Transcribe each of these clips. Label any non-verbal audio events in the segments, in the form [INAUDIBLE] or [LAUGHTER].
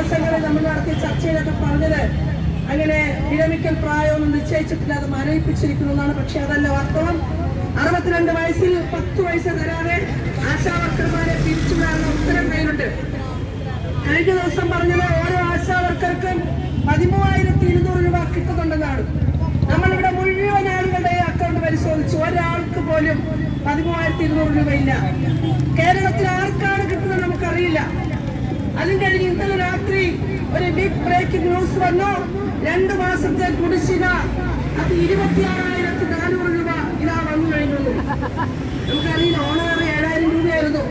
ദിവസങ്ങളിൽ നമ്മൾ നടത്തിയ ചർച്ചയിലൊക്കെ പറഞ്ഞത് അങ്ങനെ വിരമിക്കൽ പ്രായമൊന്നും നിശ്ചയിച്ചിട്ടില്ല അത് മരവിപ്പിച്ചിരിക്കുന്നു എന്നാണ് പക്ഷെ അതല്ല വാസ്തവം. അറുപത്തിരണ്ട് വയസ്സിൽ പത്ത് വയസ്സ് തരാതെ ആശാവർക്കർമാരെ പിരിച്ചുവിടാനുള്ള ഉത്തരം കയ്യിലുണ്ട് കഴിഞ്ഞ ദിവസം പറഞ്ഞത് ഓരോ ആശാവർക്കർക്കും പതിമൂവായിരത്തി ഇരുന്നൂറ് രൂപ കിട്ടുന്നുണ്ടെന്നാണ്. നമ്മളിവിടെ മുഴുവൻ ആളുകളുടെ അക്കൗണ്ട് പരിശോധിച്ചു ഒരാൾക്ക് പോലും പതിമൂവായിരത്തി ഇരുന്നൂറ് രൂപയില്ല. കേരളത്തിൽ ആർക്കാണ് കിട്ടുന്നത് നമുക്കറിയില്ല അതും കഴിഞ്ഞ് ഇന്നലെ രാത്രി ഒരു ബിഗ് ബ്രേക്കിംഗ് ന്യൂസ് വന്നു. രണ്ടു മാസത്തെ കുടിശ്ശിക. അത് ഇരുപത്തിയാറായിരത്തി നാനൂറ് രൂപ ഇതാ വന്നു കഴിഞ്ഞുള്ളൂ നമുക്കറിയില്ല ഓണറി ഏഴായിരം രൂപയായിരുന്നു.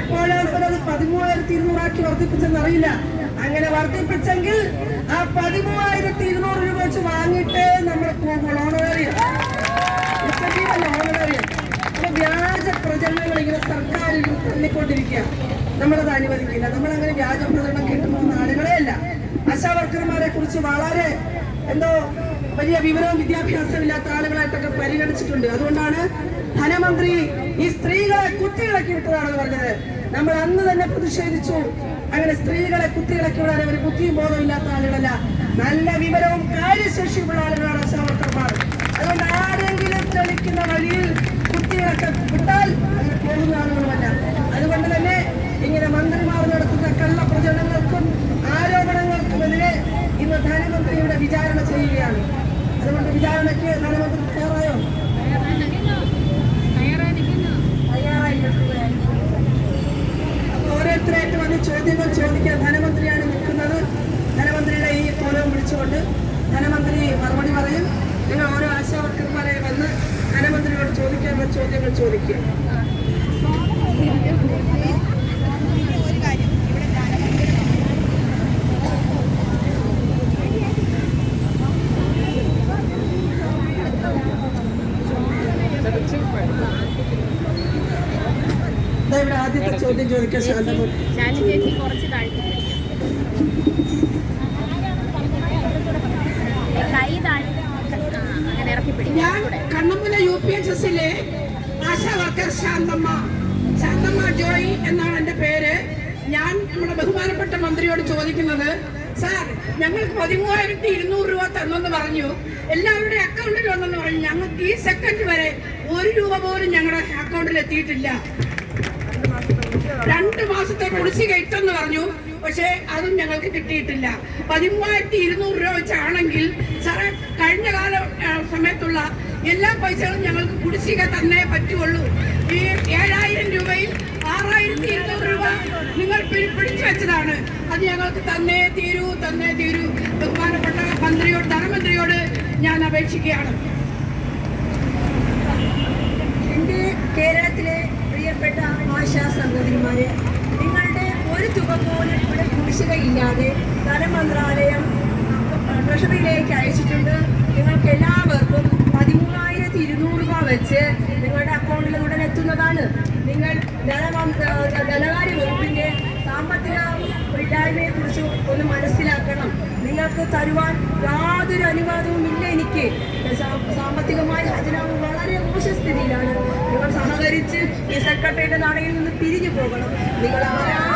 എപ്പോഴാണ് അത് പതിമൂവായിരത്തി ഇരുന്നൂറാക്കി വർദ്ധിപ്പിച്ചെന്ന് അറിയില്ല. അങ്ങനെ വർദ്ധിപ്പിച്ചെങ്കിൽ ആ പതിമൂവായിരത്തി ഇരുന്നൂറ് രൂപ വെച്ച് വാങ്ങിയിട്ട് നമ്മൾ പോകും ഓണറേറിയം ഓണറേറിയം വ്യാജ പ്രചരണങ്ങൾ ഇങ്ങനെ സർക്കാരിൽ തള്ളിക്കൊണ്ടിരിക്കുക നമ്മളത് അനുവദിക്കില്ല നമ്മളങ്ങനെ വ്യാജ പ്രചരണം കേട്ടുപോകുന്ന ആളുകളെ അല്ല ആശാവർക്കർമാരെ കുറിച്ച് വളരെ എന്തോ വലിയ വിവരവും വിദ്യാഭ്യാസവും ഇല്ലാത്ത ആളുകളായിട്ടൊക്കെ പരിഗണിച്ചിട്ടുണ്ട്. അതുകൊണ്ടാണ് ധനമന്ത്രി ഈ സ്ത്രീകളെ കുത്തിയിളക്കി വിട്ടതാണെന്ന് പറഞ്ഞത്. നമ്മൾ അന്ന് തന്നെ പ്രതിഷേധിച്ചു. അങ്ങനെ സ്ത്രീകളെ കുത്തിയിളക്കി വിടാൻ അവർ ബുദ്ധിയും ബോധവും ഇല്ലാത്ത ആളുകളല്ല. നല്ല വിവരവും കാര്യശേഷിയുള്ള ആളുകളാണ് ആശാവർക്കർമാർ. അതുകൊണ്ട് ആരെങ്കിലും തെളിക്കുന്ന വഴിയിൽ കുത്തികളൊക്കെ വിട്ടാൽ അങ്ങനെ പോകുന്ന ആളുകളുമല്ല അതുകൊണ്ട് തന്നെ ഇങ്ങനെ മന്ത്രിമാർ നടത്തുന്ന കള്ളപ്രചരണങ്ങൾക്കും ആരോപണങ്ങൾക്കുമെതിരെ ഇന്ന് ധനമന്ത്രിയുടെ വിചാരണ ചെയ്യുകയാണ്. അതുകൊണ്ട് വിചാരണയ്ക്ക് ധനമന്ത്രി തയ്യാറായോ? ഓരോരുത്തരായിട്ട് വന്ന് ചോദ്യങ്ങൾ ചോദിക്കാൻ ധനമന്ത്രിയാണ് നിൽക്കുന്നത്. ധനമന്ത്രിയുടെ ഈ ഫോലവും വിളിച്ചുകൊണ്ട് ധനമന്ത്രി മറുപടി പറയും. നിങ്ങൾ ഓരോ ആശാവർക്കർമാരെ വന്ന് ധനമന്ത്രിയോട് ചോദിക്കാനുള്ള ചോദ്യങ്ങൾ ചോദിക്കുക ദാ ഇവിടെ ശാന്തമൂർത്തി ശാലി ചേച്ചി കുറച്ച് താഴ്ത്തി കൈ താഴ്ത്തി ഞാൻ കണ്ണമ്പുല യു പി എച്ച് എസിലെ ആശാ വർക്കർ ശാന്തമ്മ ശാന്തമ്മ ജോയി എന്നാണ് എന്റെ പേര്. ഞാൻ നമ്മുടെ ബഹുമാനപ്പെട്ട മന്ത്രിയോട് ചോദിക്കുന്നത് സാർ ഞങ്ങൾക്ക് പതിമൂവായിരത്തി ഇരുന്നൂറ് രൂപ തന്നെന്ന് പറഞ്ഞു. എല്ലാവരുടെ അക്കൗണ്ടിൽ വന്നെന്ന് പറഞ്ഞു. ഞങ്ങൾക്ക് ഈ സെക്കൻഡ് വരെ ഒരു രൂപ പോലും ഞങ്ങളുടെ അക്കൗണ്ടിൽ എത്തിയിട്ടില്ല. രണ്ട് മാസത്തെ കുടിശ്ശിക ഇട്ടെന്ന് പറഞ്ഞു. പക്ഷേ അതും ഞങ്ങൾക്ക് കിട്ടിയിട്ടില്ല. പതിമൂവായിരത്തി ഇരുന്നൂറ് രൂപ വെച്ചാണെങ്കിൽ സാറേ കഴിഞ്ഞ കാല സമയത്തുള്ള എല്ലാ പൈസകളും ഞങ്ങൾക്ക് കുടിശ്ശിക തന്നെ പറ്റുള്ളൂ ഈ ഏഴായിരം രൂപയിൽ ആറായിരത്തി ഇരുന്നൂറ് രൂപ നിങ്ങൾ പിടിച്ചു വെച്ചതാണ്. അത് ഞങ്ങൾക്ക് തന്നേ തീരൂ തന്നേ തീരൂ. ബഹുമാനപ്പെട്ട മന്ത്രിയോട് ധനമന്ത്രിയോട് ഞാൻ അപേക്ഷിക്കുകയാണ്. എന്റെ കേരളത്തിലെ പ്രിയപ്പെട്ട ആശാ സഹോദരിമാരെ നിങ്ങളുടെ ഒരു തുക പോലും ഇവിടെ കുടിശ്ശികയില്ലാതെ ധനമന്ത്രാലയം ട്രഷറിയിലേക്ക് അയച്ചിട്ടുണ്ട്. നിങ്ങൾക്ക് എല്ലാവർക്കും പതിമൂവായിരത്തി ഇരുന്നൂറ് രൂപ വെച്ച് നിങ്ങളുടെ അക്കൗണ്ടിൽ ഉടൻ എത്തുന്നതാണ്. നിങ്ങൾ ധനകാര്യ വകുപ്പിന്റെ സാമ്പത്തിക ഇല്ലായ്മയെ കുറിച്ച് ഒന്ന് മനസ്സിലാക്കണം. നിങ്ങൾക്ക് തരുവാൻ യാതൊരു അനുവാദവും ഇല്ല എനിക്ക് സാമ്പത്തികമായി ഖജനാവ് വളരെ മോശ സ്ഥിതിയിലാണ്. സഹകരിച്ച് ഈ സെക്രട്ടറിയുടെ നാണയിൽ നിന്ന് പിരിഞ്ഞു പോകണം. നിങ്ങൾ ആരാണ്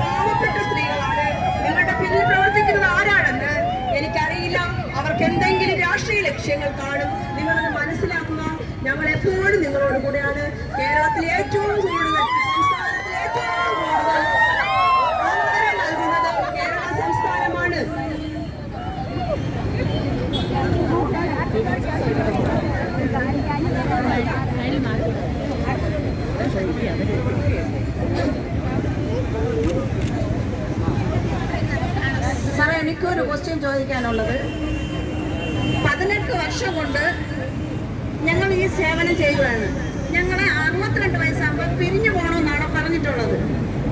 പാവപ്പെട്ട സ്ത്രീകളാണ് നിങ്ങളുടെ പിന്നിൽ പ്രവർത്തിക്കുന്നത് ആരാണെന്ന് എനിക്കറിയില്ല. അവർക്ക് എന്തെങ്കിലും രാഷ്ട്രീയ ലക്ഷ്യങ്ങൾ കാണും. നിങ്ങളത് മനസ്സിലാക്കുക. ഞങ്ങൾ എപ്പോഴും നിങ്ങളോട് കൂടെയാണ്. കേരളത്തിലെ ഏറ്റവും സാറേ എനിക്കൊരു ക്വസ്റ്റ്യൻ ചോദിക്കാനുള്ളത്. പതിനെട്ട് വർഷം കൊണ്ട് ഞങ്ങൾ ഈ സേവനം ചെയ്യുകയാണ് ഞങ്ങളെ അറുപത്തിരണ്ട് വയസ്സാകുമ്പോൾ പിരിഞ്ഞു പോകണമെന്നാണ് പറഞ്ഞിട്ടുള്ളത്.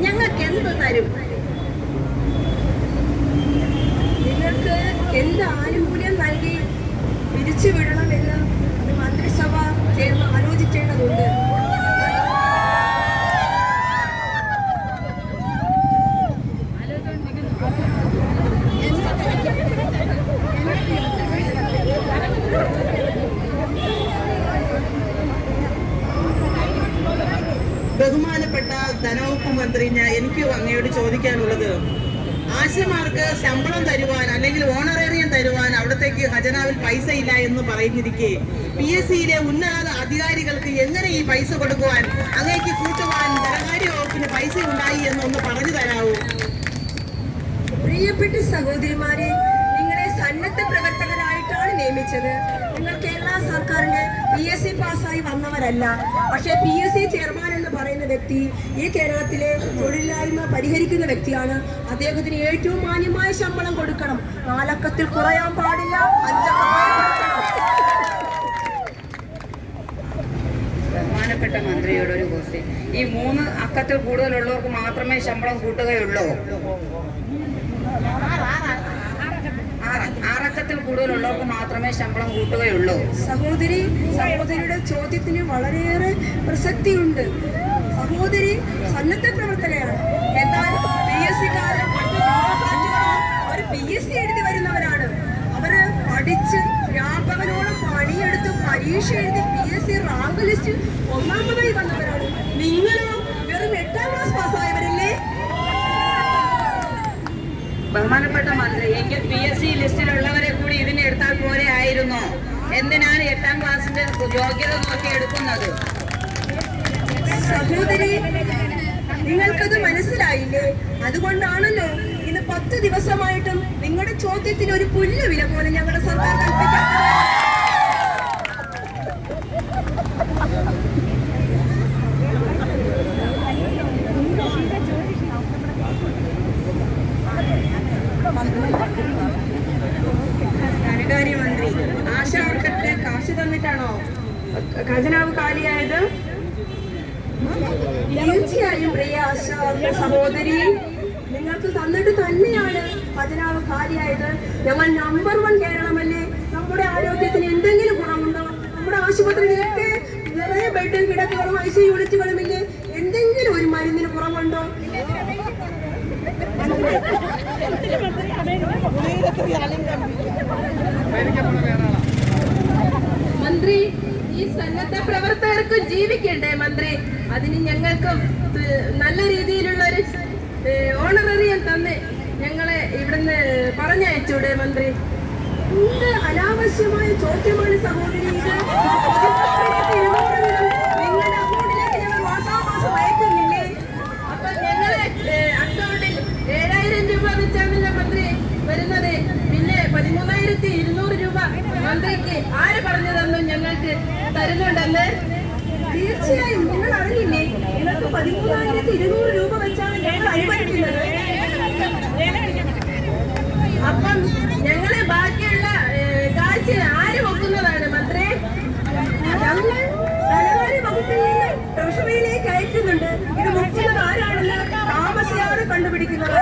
ഞങ്ങൾക്ക് എന്ത് തരും? നിങ്ങൾക്ക് എന്ത് ആനുകൂല്യം നൽകി പിരിച്ചു വിടണമെന്ന് ഒരു മന്ത്രിസഭ ചേർന്ന് ആലോചിക്കേണ്ടതുണ്ട്. ബഹുമാനപ്പെട്ട ധനവകുപ്പ് മന്ത്രി ഞാൻ എനിക്ക് അങ്ങയോട് ചോദിക്കാനുള്ളത് ആശമാർക്ക് ശമ്പളം തരുവാൻ അല്ലെങ്കിൽ ഓണറേറിയം തരുവാൻ അവിടത്തേക്ക് ഖജനാവിൽ പൈസ ഇല്ല എന്ന് പറയുന്നിരിക്കെ. പി എസ് സിയിലെ ഉന്നത അധികാരികൾക്ക് എങ്ങനെ ഈ പൈസ കൊടുക്കുവാൻ അങ്ങേക്ക് കൂട്ടുവാൻ ധനകാര്യ വകുപ്പിന് പൈസ ഉണ്ടായി എന്നൊന്ന് പറഞ്ഞു തരാവൂ? പ്രിയപ്പെട്ട സഹോദരിമാരെ നിങ്ങളെ സന്നദ്ധ പ്രവർത്തകരായിട്ടാണ് നിയമിച്ചത്. നിങ്ങൾ കേരള സർക്കാരിന്റെ പി എസ് സി പാസ്സായി വന്നവരല്ല. പക്ഷേ പി എസ് സി ചെയർമാൻ വ്യക്തി ഈ കേരളത്തിലെ തൊഴിലില്ലായ്മ പരിഹരിക്കുന്ന വ്യക്തിയാണ്. അദ്ദേഹത്തിന് ഏറ്റവും മാന്യമായ ശമ്പളം കൊടുക്കണം. നാലക്കത്തിൽ കുറയാൻ പാടില്ല. ബഹുമാനപ്പെട്ട മന്ത്രിയോട് ഒരു ക്വസ്റ്റ്യൻ ഈ മൂന്ന് അക്കത്തിൽ കൂടുതലുള്ളവർക്ക് മാത്രമേ ശമ്പളം കൂട്ടുകയുള്ളൂ. ആറ് ആറക്കത്തിൽ കൂടുതലുള്ളവർക്ക് മാത്രമേ ശമ്പളം കൂട്ടുകയുള്ളൂ. സഹോദരി സഹോദരിയുടെ ചോദ്യത്തിന് വളരെയേറെ പ്രസക്തിയുണ്ട്. സഹോദരി സന്നദ്ധ പ്രവർത്തകയാണ്. എന്നാൽ പി എസ് സിക്കാരും അവർ പി എസ് സി എഴുതി വരുന്നവരാണ്. അവർ പഠിച്ച് വ്യാപകനോളം പണിയെടുത്ത് പരീക്ഷ എഴുതി പി എസ് സി റാങ്ക് ലിസ്റ്റിൽ ഒന്നാമതായി വന്നവരാണ്. നിങ്ങളോ വെറും എട്ടാം ക്ലാസ് പാസ്സായവരല്ലേ? ബഹുമാനപ്പെട്ട മന്ത്രി എങ്കിൽ പി എസ് സി ലിസ്റ്റിലുള്ളവരെ കൂടി ഇതിനെടുത്താൽ എടുത്താൽ പോരെ ആയിരുന്നോ. എന്തിനാണ് എട്ടാം ക്ലാസ്സിന്റെ യോഗ്യത നോക്കി എടുക്കുന്നത്? സഹോദരി നിങ്ങൾക്കത് മനസ്സിലായില്ലേ? അതുകൊണ്ടാണല്ലോ ഇന്ന് പത്ത് ദിവസമായിട്ടും നിങ്ങളുടെ ചോദ്യത്തിന് ഒരു പുല്ല് വില പോലെ ഞങ്ങളുടെ സർക്കാർ കൽപ്പിക്കുന്നത് ധനകാര്യമന്ത്രി ആശാവർക്കത്തെ കാശ് തന്നിട്ടാണോ? ഖജനാവ് കാലിയായത്? തീർച്ചയായും പ്രിയ ആശ സഹോദരി നിങ്ങൾക്ക് തന്നിട്ട് തന്നെയാണ് പതിനാവ് കാലിയായത്. ഞങ്ങൾ നമ്പർ വൺ കേരളമല്ലേ? നമ്മുടെ ആരോഗ്യത്തിന് എന്തെങ്കിലും ഗുണമുണ്ടോ? നമ്മുടെ ആശുപത്രിയിലൊക്കെ നിറയെ ബെഡും കിടക്കുകളും ഐ സി യൂണിറ്റുകളും ഇല്ലേ എന്തെങ്കിലും ഒരു മരുന്നിന് കുറവുണ്ടോ [LAUGHS] മന്ത്രി ഈ സന്നദ്ധ പ്രവർത്തകർക്കും ജീവിക്കണ്ടേ മന്ത്രി? അതിന് ഞങ്ങൾക്കും നല്ല രീതിയിലുള്ള ഒരു ഓണററിയം തന്ന് ഞങ്ങളെ ഇവിടുന്ന് പറഞ്ഞയച്ചൂടെ മന്ത്രി? എന്ത് അനാവശ്യമായ ചോദ്യമാണ് സഹോദരി ഏഴായിരം രൂപ വെച്ചാണല്ലോ മന്ത്രി വരുന്നത്. പിന്നെ പതിമൂന്നായിരത്തി ഇരുന്നൂറ് മന്ത്രിക്ക് ആര് പറഞ്ഞു തന്നു ഞങ്ങൾക്ക് തരുന്നുണ്ടെന്ന് തീർച്ചയായും നിങ്ങൾ അറിയില്ലേ നിങ്ങൾക്ക് പതിമൂന്നായിരത്തി ഇരുന്നൂറ് രൂപ വെച്ചാണ് ഞങ്ങൾ അനുഭവിക്കുന്നത് അപ്പം ഞങ്ങളെ ബാക്കിയുള്ള കാഴ്ച ആര് വെക്കുന്നതാണ് മന്ത്രി? ഞങ്ങൾ ധനകാര്യ വകുപ്പിൽ നിന്ന് ട്രഷറിയിലേക്ക് അയക്കുന്നുണ്ട്. ഇത് മുക്കുന്നത് ആരാണെന്ന് താമസിയാതെ കണ്ടുപിടിക്കുന്നത്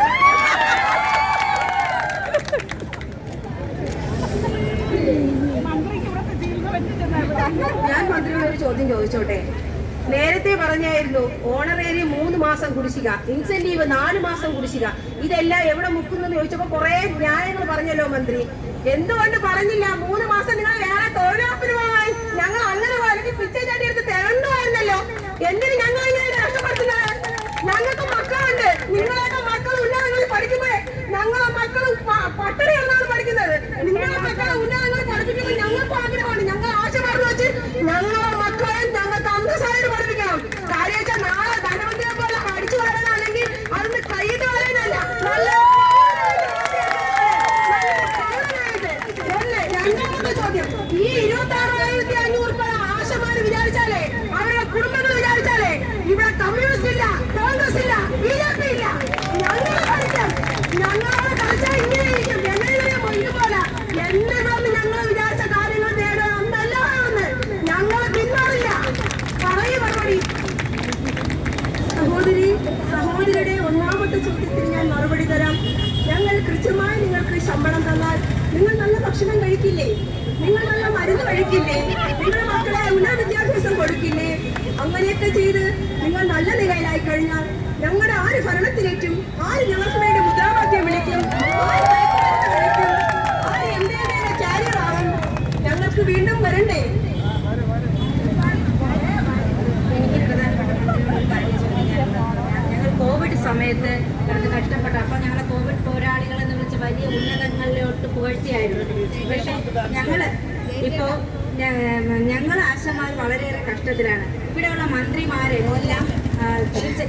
ഞാൻ മന്ത്രിയോട് ഒരു ചോദ്യം ചോദിച്ചോട്ടെ? നേരത്തെ പറഞ്ഞായിരുന്നു ഓണറേരി മൂന്ന് മാസം കുടിശ്ശിക ഇൻസെന്റീവ് നാല് മാസം കുടിശ്ശിക. ഇതെല്ലാം എവിടെ മുക്കുന്നെന്ന് ചോദിച്ചപ്പോ കുറെ ന്യായങ്ങൾ പറഞ്ഞല്ലോ മന്ത്രി. എന്തുകൊണ്ട് പറഞ്ഞില്ല? മൂന്ന് മാസം നിങ്ങൾ വേറെ തൊഴിലുറപ്പിന് പോകാൻ ഞങ്ങൾ അങ്ങനെ പറഞ്ഞ് പിച്ചை ചാടി എടുത്ത് തരണ്ടായിരുന്നല്ലോ എന്തിന് ഞങ്ങൾ ഇങ്ങനെ ഞങ്ങൾക്ക് മക്കളുണ്ട്. നിങ്ങളൊക്കെ മക്കൾ ഉന്നതങ്ങളിൽ പഠിക്കുമ്പോഴേ ഞങ്ങളെ മക്കൾ പട്ടണിയാണ് പഠിക്കുന്നത്. നിങ്ങളെ മക്കളെ ഉന്നതങ്ങളിൽ പഠിപ്പിക്കുമ്പോൾ ഞങ്ങൾക്കും ആഗ്രഹമാണ് ഞങ്ങൾ ആശ പറഞ്ഞു വെച്ച് ഞങ്ങളെ മക്കളെ ഞങ്ങൾക്ക് അന്തസ്സായിട്ട് പഠിപ്പിക്കണം കാര്യം വെച്ചാൽ നാളെ ധനമന്ത്രിയെ പോലെ പഠിച്ചു വരാനാണെങ്കിൽ അതിന് കൈയിട്ട് വരാനല്ല നല്ല ഒന്ന് രണ്ടാമത്തെ ചോദ്യം ഈ ഇരുപത്തി ആറായിരത്തി അഞ്ഞൂറ് രൂപ ആശമാര് വിചാരിച്ചാലേ അവരുടെ കുടുംബങ്ങൾ വിചാരിച്ചാലേ ഇവിടെ കമ്മ്യൂണിസ്റ്റ് ഇല്ല കോൺഗ്രസ് ഇല്ല ബി ജെ പി ഇല്ല ഞങ്ങൾ കളിക്കാം ഞങ്ങളോട് കളിച്ചാൽ ഇങ്ങനെ ഇരിക്കും എങ്ങനെയും ഇതുപോലെ എന്തിനൊന്ന് ഞങ്ങൾ വിചാരിച്ച കാര്യങ്ങൾ നേടുക അന്നല്ല ഒന്ന് ഞങ്ങൾ പിന്മാറില്ല പറയൂ മറുപടി സഹോദരി സഹോദരിയുടെ ഒന്നാമത്തെ ചോദ്യത്തിന് ഞാൻ മറുപടി തരാം ഞങ്ങൾ കൃത്യമായി നിങ്ങൾക്ക് ശമ്പളം തന്നാൽ നിങ്ങൾ നല്ല ഭക്ഷണം കഴിക്കില്ലേ നിങ്ങൾ നല്ല മരുന്ന് കഴിക്കില്ലേ നിങ്ങളുടെ മക്കളെ ഉന്നത വിദ്യാഭ്യാസം കൊടുക്കില്ലേ അങ്ങനെയൊക്കെ ചെയ്ത് നിങ്ങൾ നല്ല നിലയിലായി കഴിഞ്ഞാൽ ഞങ്ങളുടെ ആര് ഭരണത്തിലേക്കും ആര് ഞങ്ങൾക്ക് വേണ്ടി മുദ്രാവാക്യം വിളിക്കും ഞങ്ങൾക്ക് വീണ്ടും വരണ്ടേ? കോവിഡ് സമയത്ത് ഞങ്ങൾക്ക് കഷ്ടപ്പെട്ടു അപ്പൊ ഞങ്ങളെ കോവിഡ് പോരാളികൾ എന്ന് വിളിച്ച് വലിയ ഉന്നതങ്ങളിലോട്ട് പുകഴ്ത്തിയായിരുന്നു. പക്ഷെ ഞങ്ങൾ ഇപ്പോൾ ഞങ്ങളെ ആശമാർ വളരെയേറെ കഷ്ടത്തിലാണ്. ഇവിടെയുള്ള മന്ത്രിമാരെല്ലാം ആ, തീർച്ച-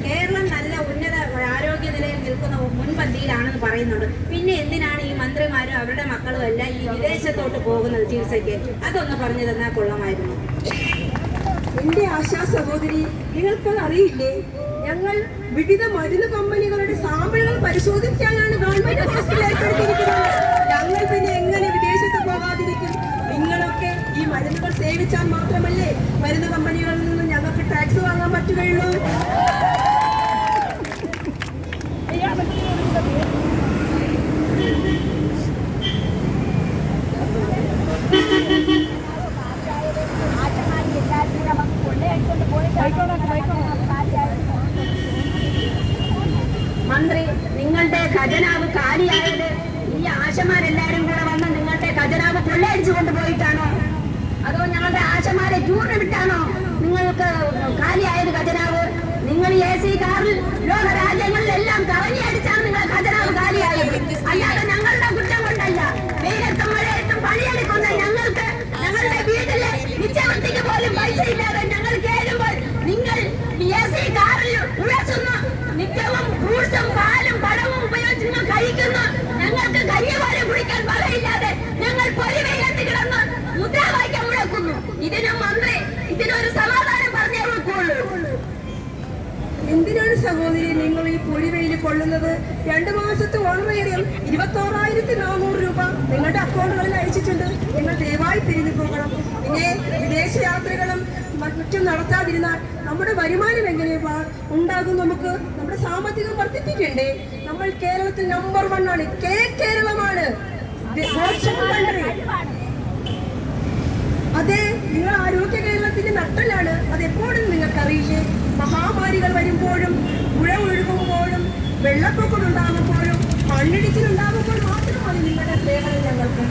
കേരളം നല്ല ഉന്നത ആരോഗ്യ നിലയിൽ നിൽക്കുന്ന മുൻപന്തിയിലാണെന്ന് പറയുന്നുണ്ട്. പിന്നെ എന്തിനാണ് ഈ മന്ത്രിമാരും അവരുടെ മക്കളും എല്ലാം ഈ വിദേശത്തോട്ട് പോകുന്നത് ചികിത്സയ്ക്ക് അതൊന്ന് പറഞ്ഞു തന്നാൽ കൊള്ളമായിരുന്നു. എന്റെ ആശാ സഹോദരി നിങ്ങൾക്കത് അറിയില്ലേ? ഞങ്ങൾ വിവിധ മരുന്ന് കമ്പനികളുടെ സാമ്പിളുകൾ പരിശോധിക്കാനാണ് ഗവൺമെന്റ് ഹോസ്പിറ്റൽ ഏർപ്പെടുത്തിയിരിക്കുന്നത്. ഞങ്ങൾ പിന്നെ എങ്ങനെ വിദേശത്ത് പോകാതിരിക്കും നിങ്ങളൊക്കെ ഈ മരുന്നുകൾ സേവിച്ചാൽ മാത്രമല്ലേ മരുന്ന് കമ്പനികളിൽ നിന്ന് ഞങ്ങൾക്ക് ടാക്സ് വാങ്ങാൻ പറ്റുകയുള്ളൂ മന്ത്രി നിങ്ങളുടെ ഖജനാവ് കാലിയായത് ഈ ആശമാരെല്ലാരും കൂടെ വന്ന് നിങ്ങളുടെ ഖജനാവ് കൊള്ളയടിച്ചു കൊണ്ടുപോയിട്ടാണോ അതോ ഞങ്ങളുടെ ടൂറിന് വിട്ടാണോ? നിങ്ങൾക്ക് കാലിയായത് ഖജനാവ്. നിങ്ങൾ എ സി കാറിൽ ലോക രാജ്യങ്ങളിലെല്ലാം കറങ്ങി അടിച്ചാണ് നിങ്ങൾ ഖജനാവ് കാലിയായത്. അല്ലാതെ ഞങ്ങളുടെ കുറ്റം കൊണ്ടല്ല. വെയിലത്തും മഴയത്തും പണിയെടുക്കുന്ന ഞങ്ങൾക്ക് ഞങ്ങളുടെ വീട്ടിലെ നിത്യവൃത്തിക്ക് പോലും പൈസ ഇല്ലാതെ ഞങ്ങൾ കയറുമ്പോൾ നിങ്ങൾ എ സി കാറിൽ ഉഴസുന്ന നിത്യവും ഫ്രൂട്ട്സും പാലും പഴവും ഉപയോഗിച്ച് നിങ്ങൾ കഴിക്കുന്നു ഞങ്ങൾക്ക് കരിയപാലം കുടിക്കാൻ പറയില്ലാതെ ഞങ്ങൾ പൊരിവെയിലത്ത് കിടന്ന് മുദ്രാവാക്യം മുഴക്കുന്നു ഇതിന് മന്ത്രി ഇതിനൊരു സമാധാനം പറഞ്ഞേ വെക്കുള്ളൂ എന്തിനാണ് സഹോദരി നിങ്ങൾ ഈ പൊടിവെയിൽ കൊള്ളുന്നത് രണ്ടു മാസത്തെ ഓണറേറിയം ഇരുപത്തോറായിരത്തി നാനൂറ് രൂപ നിങ്ങളുടെ അക്കൗണ്ടുകളിൽ അയച്ചിട്ടുണ്ട്. നിങ്ങൾ ദയവായി പിരിഞ്ഞു പോകണം. പിന്നെ വിദേശ യാത്രകളും മറ്റും നടത്താതിരുന്നാൽ നമ്മുടെ വരുമാനം എങ്ങനെയാ ഉണ്ടാകും നമുക്ക്? നമ്മുടെ സാമ്പത്തികം വർദ്ധിപ്പിക്കണ്ടേ? നമ്മൾ കേരളത്തിൽ നമ്പർ വൺ ആണ്. കേ കേരളമാണ്. country. അതെ നിങ്ങൾ ആരോഗ്യ കേരളത്തിന്റെ നട്ടലാണ് അത് എപ്പോഴും നിങ്ങൾക്കറിയില്ലേ? മഹാമാരികൾ വരുമ്പോഴും പുഴ ഒഴുകുമ്പോഴും വെള്ളപ്പൊക്കം ഉണ്ടാകുമ്പോഴും മണ്ണിടിച്ചിലുണ്ടാകുമ്പോൾ മാത്രം മതി നിങ്ങളുടെ സേവനം ഞങ്ങൾക്ക്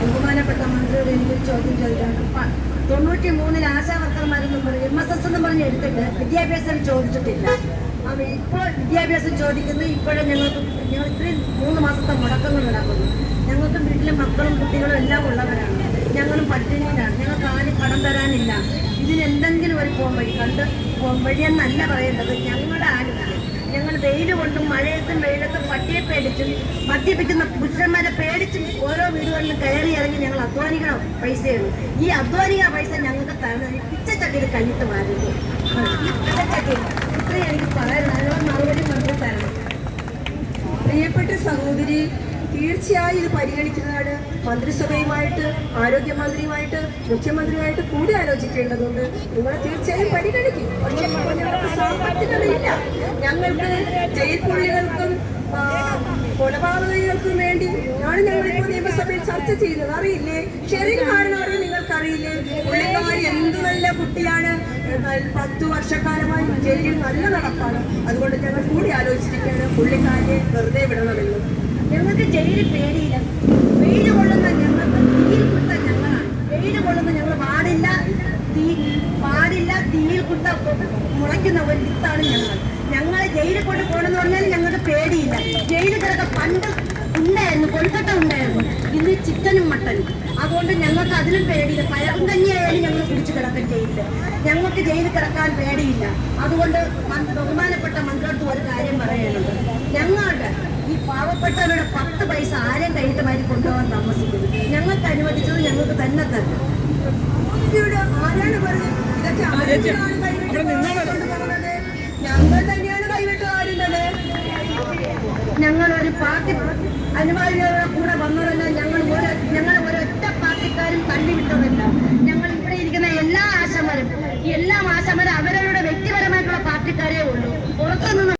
ബഹുമാനപ്പെട്ട മന്ത്രിയോട് എനിക്കൊരു ചോദ്യം ചോദിക്കാണ് പ- തൊണ്ണൂറ്റി മൂന്നിൽ ആശാ വർക്കർമാരെന്ന് പറഞ്ഞ് എം എസ് എസ് എന്ന് പറഞ്ഞ് എടുത്തിട്ട് വിദ്യാഭ്യാസം ചോദിച്ചിട്ടില്ല അവ ഇപ്പോൾ വിദ്യാഭ്യാസം ചോദിക്കുന്നു ഇപ്പോഴും ഞങ്ങൾക്ക് ഞങ്ങൾ ഇത്രയും മൂന്ന് മാസത്തെ മുടക്കങ്ങൾ നടക്കുന്നു. ഞങ്ങൾക്ക് വീട്ടിലെ മക്കളും കുട്ടികളും എല്ലാം ഉള്ളവരാണ്. ഞങ്ങളും പട്ടിണിയിലാണ് ഞങ്ങൾക്ക് ആരും കടം തരാനില്ല. ഇതിനെന്തെങ്കിലും ഒരു പോം വഴി കണ്ട് പോം വഴിയെന്നല്ല പറയേണ്ടത്. ഞങ്ങളുടെ ആരോഗ്യം ഞങ്ങൾ വെയിൽ കൊണ്ടും മഴയത്തും വെയിലത്തും പട്ടിയെ പേടിച്ചും മദ്യപിക്കുന്ന പുരുഷന്മാരെ പേടിച്ചും ഓരോ വീടുകളിലും കയറി ഇറങ്ങി ഞങ്ങൾ അധ്വാനിക്കണ പൈസയാണ് ഈ അധ്വാനിക്കുന്ന പൈസ ഞങ്ങൾക്ക് തരണം. പിച്ചച്ചട്ടിയിൽ കഞ്ഞിട്ട് മാറുന്നു പിച്ചച്ചട്ടിയിൽ ഇത്രയും എനിക്ക് പറയാനുള്ളത് മറുപടി പ്രിയപ്പെട്ട സഹോദരി തീർച്ചയായും ഇത് പരിഗണിക്കുന്നതാണ്. മന്ത്രിസഭയുമായിട്ട് ആരോഗ്യമന്ത്രിയുമായിട്ട് മുഖ്യമന്ത്രിയുമായിട്ട് കൂടി ആലോചിക്കേണ്ടതുണ്ട്. നിങ്ങൾ തീർച്ചയായും പരിഗണിക്കും. പക്ഷേ ഞങ്ങൾക്ക് സാമ്പത്തികതയില്ല. ഞങ്ങൾക്ക് ജയിൽ പുള്ളികൾക്കും കൊലപാതകങ്ങൾക്കും വേണ്ടി ആണ് ഞങ്ങളിപ്പോൾ നിയമസഭയിൽ ചർച്ച ചെയ്യുന്നത് അറിയില്ലേ? ഷെറിൻ കാരണവരെ നിങ്ങൾക്കറിയില്ലേ? പുള്ളിക്കാരി എന്ത് നല്ല കുട്ടിയാണ്. പത്തു വർഷക്കാലമായി ജയിലിൽ നല്ല നടപ്പാണ്. അതുകൊണ്ട് ഞങ്ങൾ കൂടി ആലോചിച്ചിരിക്കുകയാണ്. പുള്ളിക്കാരിയെ വെറുതെ വിടണമെന്ന്. ഞങ്ങൾക്ക് ജയിലിൽ പേടിയില്ല വെയിൽ കൊള്ളുന്ന ഞങ്ങൾക്ക് തീയിൽ കുത്ത ഞങ്ങളാണ് വെയിൽ കൊള്ളുന്ന ഞങ്ങൾ പാടില്ല തീ പാടില്ല തീയിൽ കുത്ത മുളയ്ക്കുന്ന ഒരു വിത്താണ് ഞങ്ങൾ ഞങ്ങളെ ജയിലിൽ കൊണ്ട് പോകണമെന്ന് പറഞ്ഞാൽ ഞങ്ങൾക്ക് പേടിയില്ല ജയിലിൽ കിടക്ക പണ്ട് കൊൽക്കത്ത ഉണ്ടായിരുന്നു ഇന്ന് ചിക്കനും മട്ടനും. അതുകൊണ്ട് ഞങ്ങൾക്ക് അതിലും പേടിയില്ല. പയറും കഞ്ഞിയായാലും ഞങ്ങൾ കുടിച്ചു കിടക്കാൻ ചെയ്യില്ല. ഞങ്ങൾക്ക് ജയിലിൽ കിടക്കാൻ പേടിയില്ല. അതുകൊണ്ട് ബഹുമാനപ്പെട്ട മന്ത്രിയോട് ഒരു കാര്യം പറയാനുണ്ട് ഞങ്ങളുടെ ഈ പാവപ്പെട്ടവരുടെ പത്ത് പൈസ ആരെയും കയ്യിട്ട് മാറ്റി കൊണ്ടുപോകാൻ താമസിക്കുന്നു. ഞങ്ങൾക്ക് അനുവദിച്ചത് ഞങ്ങൾക്ക് തന്നെ തന്നെ ആരാണ് പറഞ്ഞത്? ഇതൊക്കെ കൊണ്ടുപോകുന്നത്? ഞങ്ങൾ തന്നെയാണ് കൈവിട്ട് ആരുന്നത് ഞങ്ങൾ ഒരു പാർട്ടി അനുവാദികളുടെ കൂടെ വന്നതല്ല ഞങ്ങൾ ഒരു ഞങ്ങൾ ഒരൊറ്റ പാർട്ടിക്കാരും തള്ളിവിട്ടതല്ല ഞങ്ങൾ ഇവിടെ ഇരിക്കുന്ന എല്ലാ ആശമാരും എല്ലാ ആശമാരും അവരവരുടെ വ്യക്തിപരമായിട്ടുള്ള പാർട്ടിക്കാരേ ഉള്ളൂ. പുറത്തുനിന്ന്